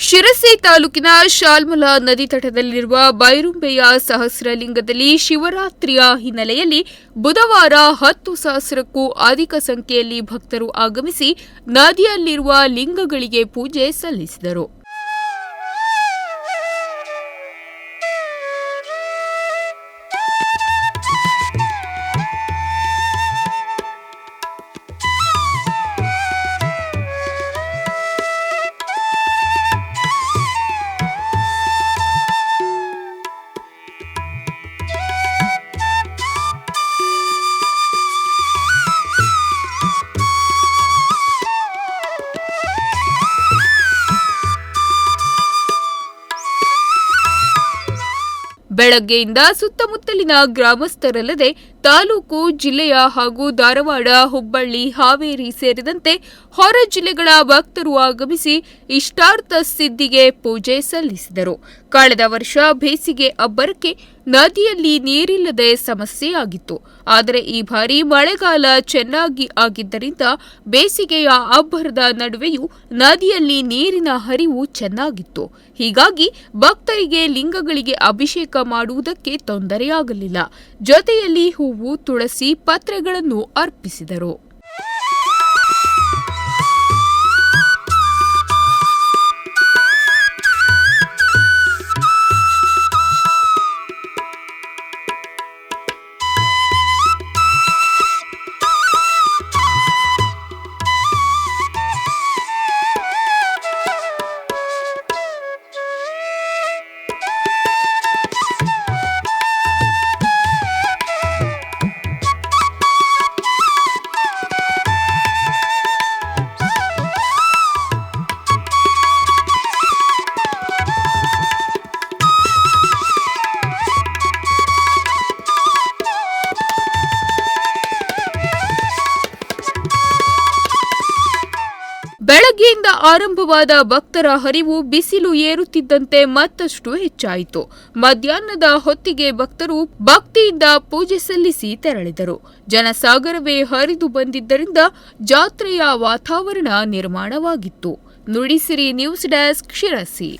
ಶಿರಸಿ ತಾಲೂಕಿನ ಶಾಲ್ಮಲಾ ನದಿ ತಟದಲ್ಲಿರುವ ಬೈರುಂಬೆಯ ಸಹಸ್ರಲಿಂಗದಲ್ಲಿ ಶಿವರಾತ್ರಿಯ ಹಿನ್ನೆಲೆಯಲ್ಲಿ ಬುಧವಾರ ಹತ್ತು ಸಹಸ್ರಕ್ಕೂ ಅಧಿಕ ಸಂಖ್ಯೆಯಲ್ಲಿ ಭಕ್ತರು ಆಗಮಿಸಿ ನದಿಯಲ್ಲಿರುವ ಲಿಂಗಗಳಿಗೆ ಪೂಜೆ ಸಲ್ಲಿಸಿದರು. ಬೆಳಗ್ಗೆಯಿಂದ ಸುತ್ತಮುತ್ತಲಿನ ಗ್ರಾಮಸ್ಥರಲ್ಲದೆ ತಾಲೂಕು, ಜಿಲ್ಲೆಯ ಹಾಗೂ ಧಾರವಾಡ, ಹುಬ್ಬಳ್ಳಿ, ಹಾವೇರಿ ಸೇರಿದಂತೆ ಹೊರ ಜಿಲ್ಲೆಗಳ ಭಕ್ತರು ಆಗಮಿಸಿ ಇಷ್ಟಾರ್ಥ ಸಿದ್ಧಿಗೆ ಪೂಜೆ ಸಲ್ಲಿಸಿದರು. ಕಳೆದ ವರ್ಷ ಬೇಸಿಗೆ ಅಬ್ಬರಕ್ಕೆ ನದಿಯಲ್ಲಿ ನೀರಿಲ್ಲದೆ ಸಮಸ್ಯೆಯಾಗಿತ್ತು. ಆದರೆ ಈ ಬಾರಿ ಮಳೆಗಾಲ ಚೆನ್ನಾಗಿ ಆಗಿದ್ದರಿಂದ ಬೇಸಿಗೆಯ ಅಬ್ಬರದ ನಡುವೆಯೂ ನದಿಯಲ್ಲಿ ನೀರಿನ ಹರಿವು ಚೆನ್ನಾಗಿತ್ತು. ಹೀಗಾಗಿ ಭಕ್ತರಿಗೆ ಲಿಂಗಗಳಿಗೆ ಅಭಿಷೇಕ ಮಾಡುವುದಕ್ಕೆ ತೊಂದರೆಯಾಗಲಿಲ್ಲ. ಜೊತೆಯಲ್ಲಿ ಹೂವು ತುಳಸಿ ಪತ್ರೆಗಳನ್ನು ಅರ್ಪಿಸಿದರು. ಬೆಳಗ್ಗೆಯಿಂದ ಆರಂಭವಾದ ಭಕ್ತರ ಹರಿವು ಬಿಸಿಲು ಏರುತ್ತಿದ್ದಂತೆ ಮತ್ತಷ್ಟು ಹೆಚ್ಚಾಯಿತು. ಮಧ್ಯಾಹ್ನದ ಹೊತ್ತಿಗೆ ಭಕ್ತರು ಭಕ್ತಿಯಿಂದ ಪೂಜೆ ಸಲ್ಲಿಸಿ ತೆರಳಿದರು. ಜನಸಾಗರವೇ ಹರಿದು ಬಂದಿದ್ದರಿಂದ ಜಾತ್ರೆಯ ವಾತಾವರಣ ನಿರ್ಮಾಣವಾಗಿತ್ತು. Nudisiri news desk Sirsi.